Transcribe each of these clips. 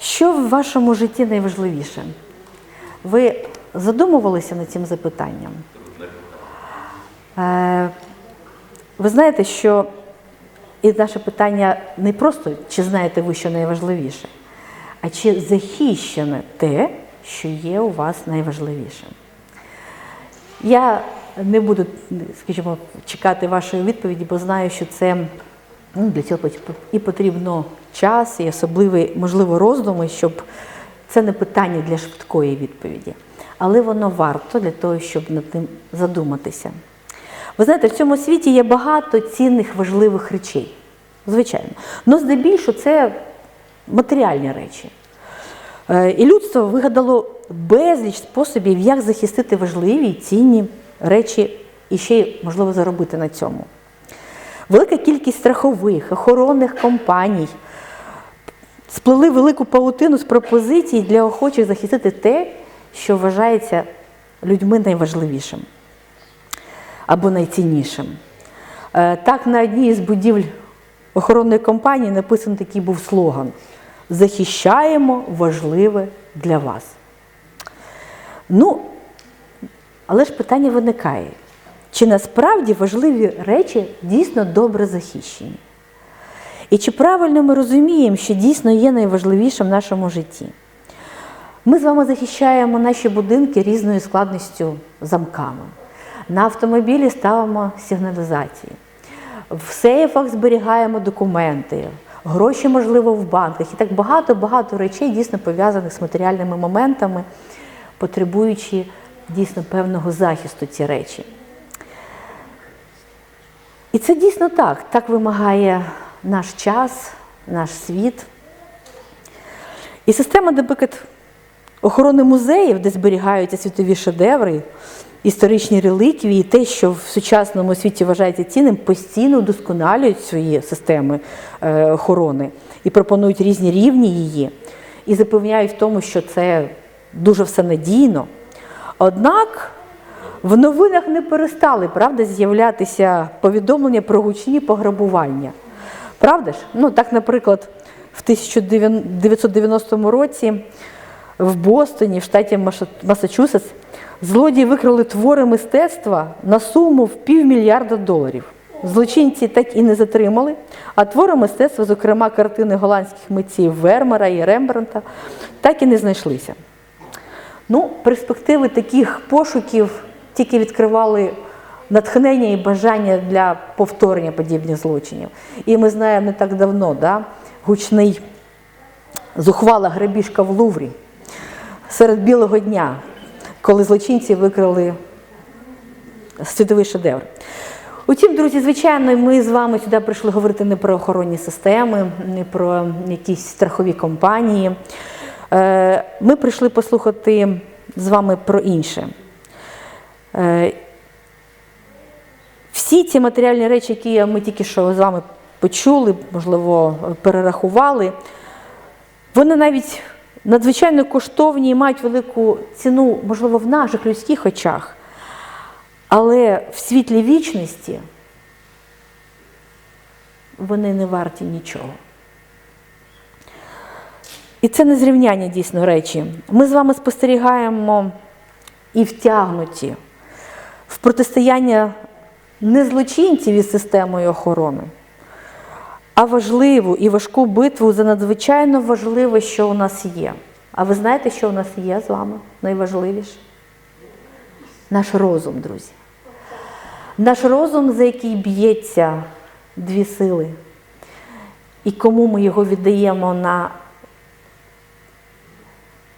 Що в вашому житті найважливіше? Ви задумувалися над цим запитанням? Е, Ви знаєте, що і наше питання не просто, чи знаєте ви, що найважливіше, а чи захищене те, що є у вас найважливішим. Я не буду, скажімо, чекати вашої відповіді, бо знаю, що це ну, для цього і потрібно час, і особливі, можливо, роздуми, щоб це не питання для швидкої відповіді. Але воно варто для того, щоб над ним задуматися. Ви знаєте, в цьому світі є багато цінних важливих речей. Звичайно. Але здебільшого це матеріальні речі. Е, І людство вигадало безліч способів, як захистити важливі і цінні речі і ще можливо, заробити на цьому. Велика кількість страхових, охоронних компаній сплели велику паутину з пропозицій для охочих захистити те, що вважається людьми найважливішим або найціннішим. Е, Так, на одній із будівель охоронної компанії написаний такий був слоган: Захищаємо важливе для вас. Ну, але ж питання виникає: чи насправді важливі речі дійсно добре захищені? І чи правильно ми розуміємо, що дійсно є найважливішим в нашому житті? Ми з вами захищаємо наші будинки різною складністю замками. На автомобілі ставимо сигналізації. В сейфах зберігаємо документи, гроші, можливо, в банках. І так багато-багато речей дійсно пов'язаних з матеріальними моментами, потребуючи дійсно певного захисту ці речі. І це дійсно так. Так вимагає наш час, наш світ. І система, наприклад, охорони музеїв, де зберігаються світові шедеври, історичні реліквії, те, що в сучасному світі вважається цінним, постійно вдосконалюють свої системи е, охорони і пропонують різні рівні її, і запевняють в тому, що це дуже все надійно. Однак в новинах не перестали правда, з'являтися повідомлення про гучні пограбування. Правда ж? Ну, так, наприклад, в 1990 році в Бостоні, в штаті Масачусетс, злодії викрали твори мистецтва на суму в півмільярда доларів. Злочинці так і не затримали, а твори мистецтва, зокрема картини голландських митців Вермера і Рембранта, так і не знайшлися. Ну, перспективи таких пошуків тільки відкривали натхнення і бажання для повторення подібних злочинів. І ми знаємо не так давно, да, гучний зухвала грабіжка в Луврі серед білого дня, коли злочинці викрали світовий шедевр. Утім, друзі, звичайно, ми з вами сюди прийшли говорити не про охоронні системи, не про якісь страхові компанії. Е, Ми прийшли послухати з вами про інше. Е, Всі ці матеріальні речі, які ми тільки що з вами почули, можливо, перерахували, вони навіть надзвичайно коштовні і мають велику ціну, можливо, в наших людських очах. Але в світлі вічності вони не варті нічого. І це незрівняння дійсно речі. Ми з вами спостерігаємо і втягнуті протистояння не злочинців із системою охорони, а важливу і важку битву за надзвичайно важливе, що у нас є. А ви знаєте, що у нас є з вами найважливіше? Наш розум, друзі. Наш розум, за який б'ється дві сили. І кому ми його віддаємо на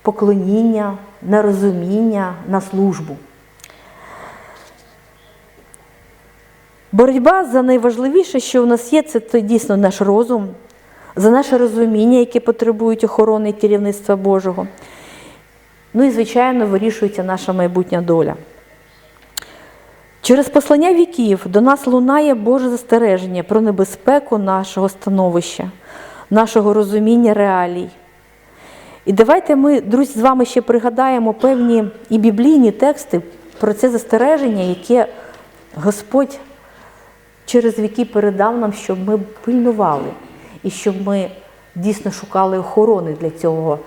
поклоніння, на розуміння, на службу. Боротьба за найважливіше, що у нас є, це дійсно наш розум, за наше розуміння, яке потребують охорони і керівництва Божого. Ну і, звичайно, вирішується наша майбутня доля. Через послання віків до нас лунає Боже застереження про небезпеку нашого становища, нашого розуміння реалій. І давайте ми, друзі, з вами ще пригадаємо певні і біблійні тексти про це застереження, яке Господь через віки передав нам, щоб ми пильнували і щоб ми дійсно шукали охорони для цього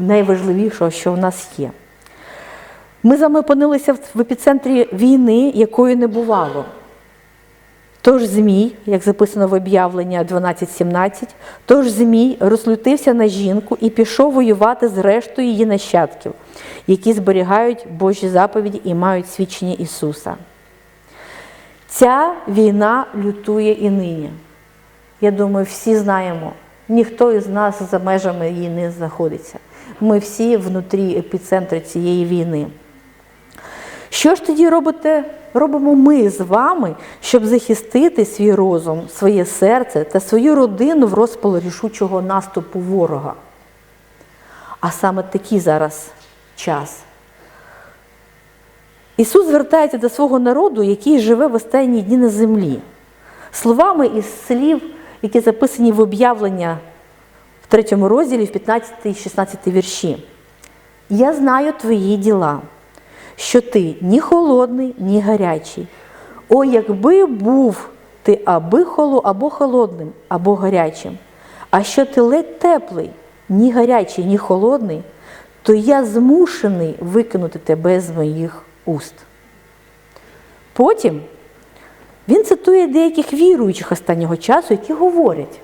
найважливішого, що в нас є. Ми з вами опинилися в- епіцентрі війни, якої не бувало. Тож Змій, як записано в об'явлення 12.17, тож Змій розлютився на жінку і пішов воювати з рештою її нащадків, які зберігають Божі заповіді і мають свідчення Ісуса. Ця війна лютує і нині. Я думаю, всі знаємо, ніхто із нас за межами її не знаходиться. Ми всі внутрі епіцентру цієї війни. Що ж тоді робите, робимо ми з вами, щоб захистити свій розум, своє серце та свою родину в розпал рішучого наступу ворога? А саме такий зараз час. Ісус звертається до свого народу, який живе в останні дні на землі. Словами із слів, які записані в об'явлення в третьому розділі, в 15 і 16 вірші. Я знаю твої діла, що ти ні холодний, ні гарячий. О, якби був ти аби холо, або холодним, або гарячим, а що ти ледь теплий, ні гарячий, ні холодний, то я змушений викинути тебе з моїх уст. Потім він цитує деяких віруючих останнього часу, які говорять: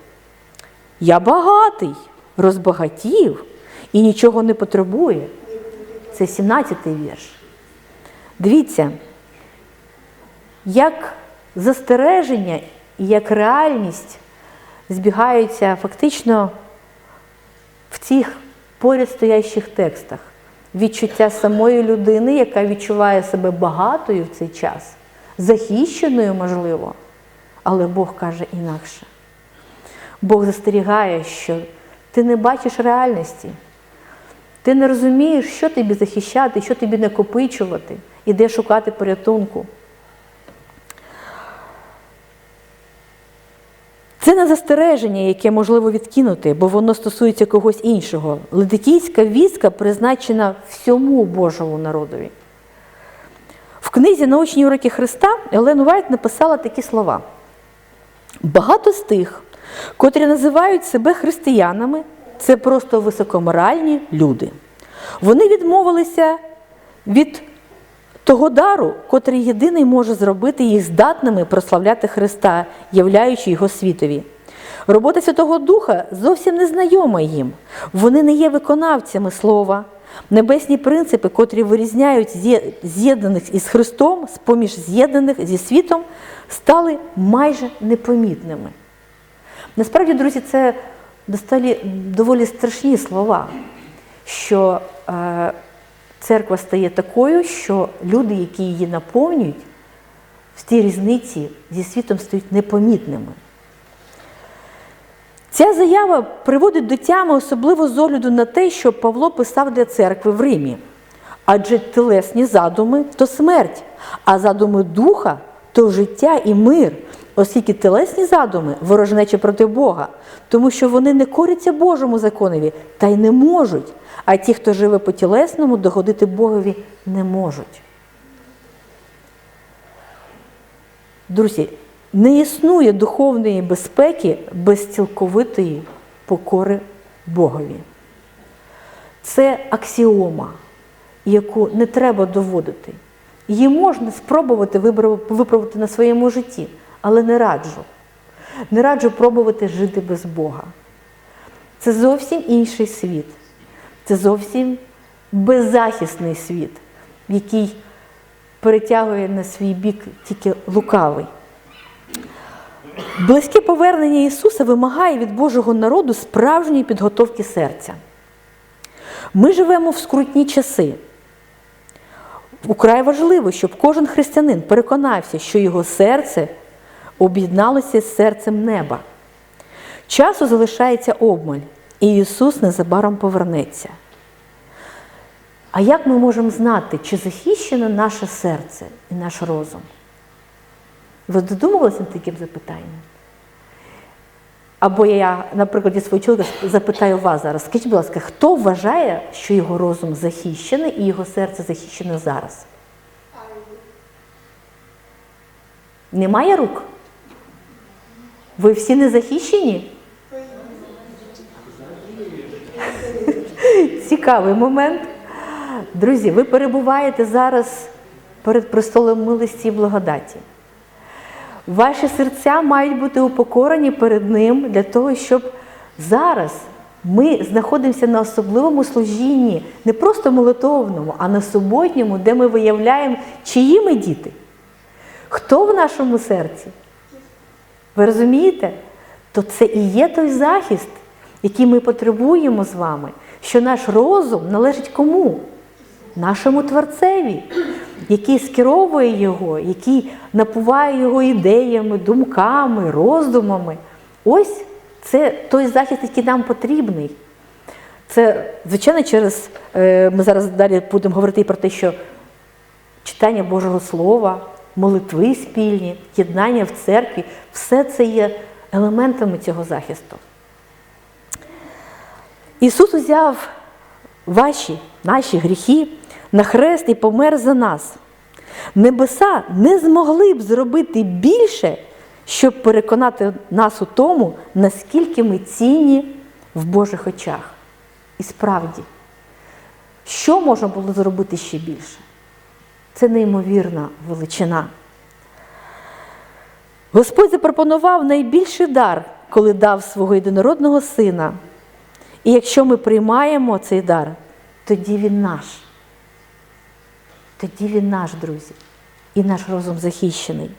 Я багатий, розбагатів і нічого не потребує. Це 17-й вірш. Дивіться, як застереження і як реальність збігаються фактично в цих поряд стоящих текстах. Відчуття самої людини, яка відчуває себе багатою в цей час, захищеною, можливо, але Бог каже інакше. Бог застерігає, що ти не бачиш реальності, ти не розумієш, що тобі захищати, що тобі накопичувати, і де шукати порятунку. Не застереження, яке можливо відкинути, бо воно стосується когось іншого. Ледикійська вістка призначена всьому Божому народові. В книзі Научні уроки Христа Елен Уайт написала такі слова: багато з тих, котрі називають себе християнами, це просто високоморальні люди. Вони відмовилися від того дару, котрий єдиний може зробити їх здатними прославляти Христа, являючи його світові. Робота Святого Духа зовсім не знайома їм. Вони не є виконавцями слова. Небесні принципи, котрі вирізняють з'єднаних із Христом, з-поміж з'єднаних зі світом, стали майже непомітними. Насправді, друзі, це досталі доволі страшні слова, що е, церква стає такою, що люди, які її наповнюють, в цій різниці зі світом стають непомітними. Ця заява приводить до тями, особливо з огляду на те, що Павло писав для церкви в Римі. Адже телесні задуми то смерть, а задуми духа то життя і мир, оскільки телесні задуми ворожнечі проти Бога, тому що вони не коряться Божому законові та й не можуть. А ті, хто живе по тілесному, догодити Богові не можуть. Друзі, не існує духовної безпеки без цілковитої покори Богові. Це аксіома, яку не треба доводити. Її можна спробувати виправити на своєму житті, але не раджу. Не раджу пробувати жити без Бога. Це зовсім інший світ. Це зовсім беззахисний світ, який перетягує на свій бік тільки лукавий. Близьке повернення Ісуса вимагає від Божого народу справжньої підготовки серця. Ми живемо в скрутні часи. Украй важливо, щоб кожен християнин переконався, що його серце об'єдналося з серцем неба. Часу залишається обмаль, і Ісус незабаром повернеться. А як ми можемо знати, чи захищено наше серце і наш розум? Ви задумувалися над таким запитанням? Або я, наприклад, свого чоловіка запитаю вас зараз, скажіть, будь ласка, хто вважає, що його розум захищений і його серце захищене зараз? Немає рук? Ви всі не захищені? цікавий момент. Друзі, ви перебуваєте зараз перед престолом милості і благодаті. Ваші серця мають бути упокорені перед Ним для того, щоб зараз ми знаходимося на особливому служінні, не просто молитовному, а на суботньому, де ми виявляємо, чиї ми діти, хто в нашому серці. Ви розумієте? То це і є той захист, який ми потребуємо з вами, що наш розум належить кому? Нашому Творцеві, який скеровує його, який напуває його ідеями, думками, роздумами. Ось це той захист, який нам потрібний. Це, звичайно, через е, ми зараз далі будемо говорити про те, що читання Божого Слова, молитви спільні, єднання в церкві все це є елементами цього захисту. Ісус узяв ваші, наші гріхи на хрест і помер за нас. Небеса не змогли б зробити більше, щоб переконати нас у тому, наскільки ми цінні в Божих очах. І справді, що можна було зробити ще більше? Це неймовірна величина. Господь запропонував найбільший дар, коли дав свого єдинородного сина. І якщо ми приймаємо цей дар, тоді він наш. Тоді він наш, друзі, і наш розум захищений.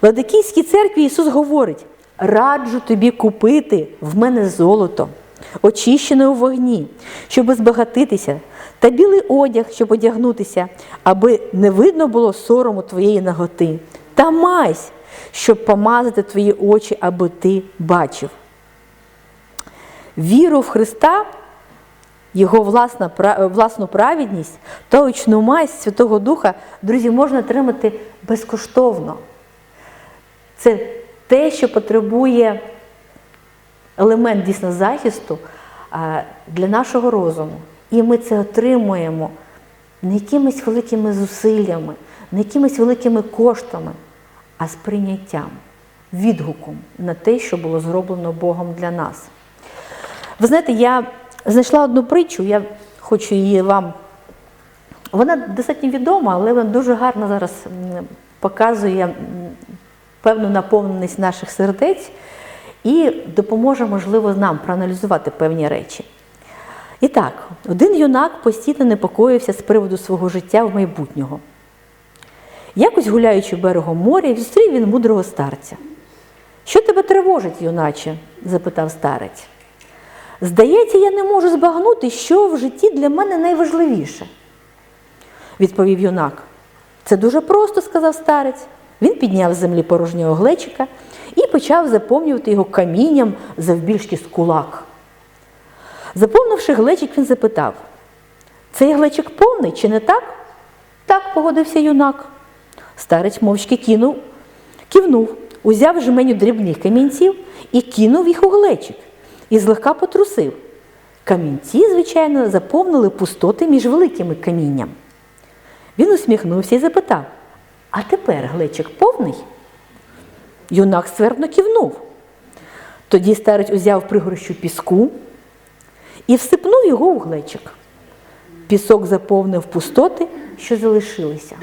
В Ладикійській церкві Ісус говорить: раджу тобі купити в мене золото, очищене у вогні, щоб збагатитися, та білий одяг, щоб одягнутися, аби не видно було сорому твоєї наготи, та мазь, щоб помазати твої очі, аби ти бачив. Віру в Христа, Його власна, власну праведність та очну мазь Святого Духа, друзі, можна отримати безкоштовно. Це те, що потребує елемент дійсно захисту для нашого розуму. І ми це отримуємо не якимись великими зусиллями, не якимись великими коштами, а з прийняттям, відгуком на те, що було зроблено Богом для нас. Ви знаєте, я знайшла одну притчу, я хочу її вам. Вона достатньо відома, але вона дуже гарно зараз показує певну наповненість наших сердець і допоможе, можливо, нам проаналізувати певні речі. І так, один юнак постійно непокоївся з приводу свого життя в майбутнього. Якось гуляючи берегом моря, зустрів він мудрого старця. Що тебе тривожить, юначе? запитав старець. Здається, я не можу збагнути, що в житті для мене найважливіше, відповів юнак. Це дуже просто, сказав старець. Він підняв з землі порожнього глечика і почав заповнювати його камінням завбільшки з кулак. Заповнивши глечик, він запитав: цей глечик повний чи не так? Так, погодився юнак. Старець мовчки кинув, кивнув, узяв жменю дрібних камінців і кинув їх у глечик і злегка потрусив. Камінці, звичайно, заповнили пустоти між великими камінням. Він усміхнувся і запитав: А тепер глечик повний? Юнак ствердно кивнув. Тоді старець узяв пригорщу піску і всипнув його у глечик. Пісок заповнив пустоти, що залишилися.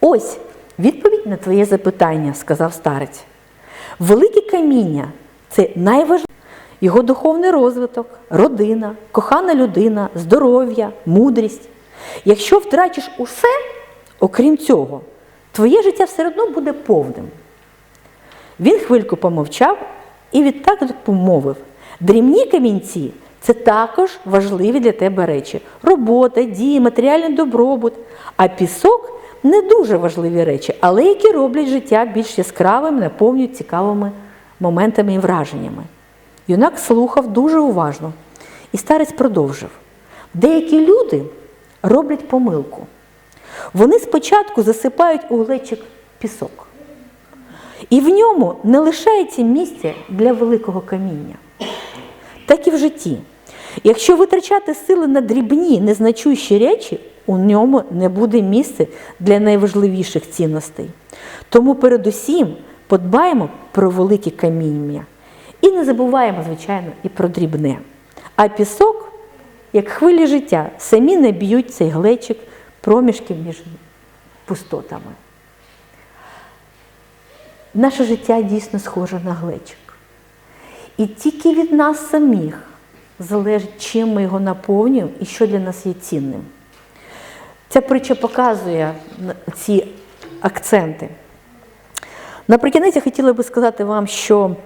Ось відповідь на твоє запитання, сказав старець. Велике каміння це найважливіше. Його духовний розвиток, родина, кохана людина, здоров'я, мудрість. Якщо втрачиш усе, окрім цього, твоє життя все одно буде повним. Він хвильку помовчав і відтак помовив: дрібні камінці це також важливі для тебе речі: робота, дії, матеріальний добробут. А пісок не дуже важливі речі, але які роблять життя більш яскравим, наповнюють цікавими моментами і враженнями. Юнак слухав дуже уважно, і старець продовжив: деякі люди роблять помилку. Вони спочатку засипають у глечик пісок. І в ньому не лишається місця для великого каміння. Так і в житті. Якщо витрачати сили на дрібні, незначущі речі, у ньому не буде місця для найважливіших цінностей. Тому передусім подбаємо про велике каміння. І не забуваємо, звичайно, і про дрібне. А пісок як хвилі життя, самі не б'ють цей глечик проміжки між пустотами. Наше життя дійсно схоже на глечик. І тільки від нас самих залежить, чим ми його наповнюємо і що для нас є цінним. Ця притча показує ці акценти. Наприкінець я хотіла би сказати вам, що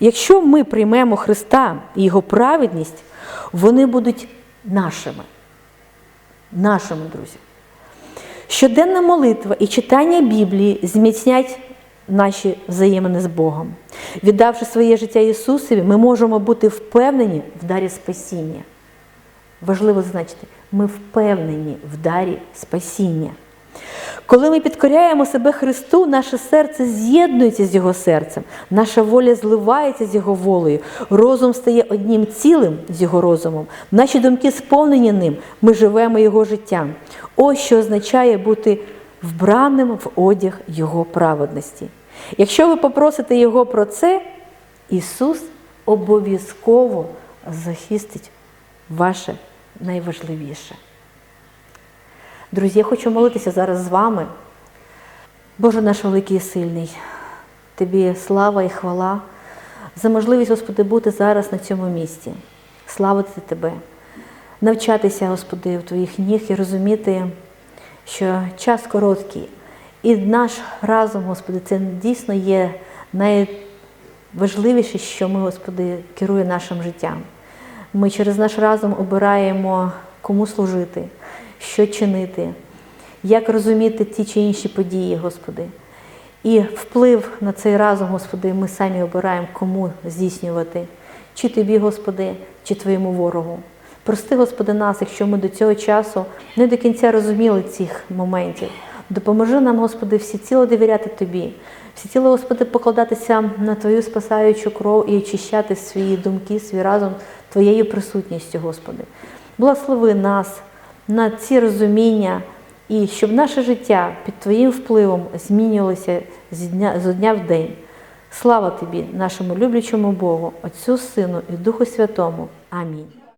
якщо ми приймемо Христа і Його праведність, вони будуть нашими. Нашими, друзі. Щоденна молитва і читання Біблії зміцнять наші взаємини з Богом. Віддавши своє життя Ісусові, ми можемо бути впевнені в дарі спасіння. Важливо зазначити, ми впевнені в дарі спасіння. Коли ми підкоряємо себе Христу, наше серце з'єднується з Його серцем, наша воля зливається з Його волею, розум стає одним цілим з Його розумом, наші думки сповнені ним, ми живемо Його життям. Ось що означає бути вбраним в одяг Його праведності. Якщо ви попросите Його про це, Ісус обов'язково захистить ваше найважливіше. Друзі, я хочу молитися зараз з вами. Боже наш великий і сильний, Тобі слава і хвала за можливість, Господи, бути зараз на цьому місці, славити Тебе, навчатися, Господи, в Твоїх ніг і розуміти, що час короткий. І наш разум, Господи, це дійсно є найважливіше, що ми, Господи, керує нашим життям. Ми через наш разум обираємо, кому служити, що чинити, як розуміти ті чи інші події, Господи. І вплив на цей разум, Господи, ми самі обираємо, кому здійснювати, чи Тобі, Господи, чи Твоєму ворогу. Прости, Господи, нас, якщо ми до цього часу не до кінця розуміли цих моментів. Допоможи нам, Господи, всі ціло довіряти Тобі, всі ціло, Господи, покладатися на Твою спасаючу кров і очищати свої думки, свій разум Твоєю присутністю, Господи. Благослови нас на ці розуміння і щоб наше життя під Твоїм впливом змінювалося з дня, з дня в день. Слава Тобі, нашому люблячому Богу, Отцю Сину і Духу Святому. Амінь.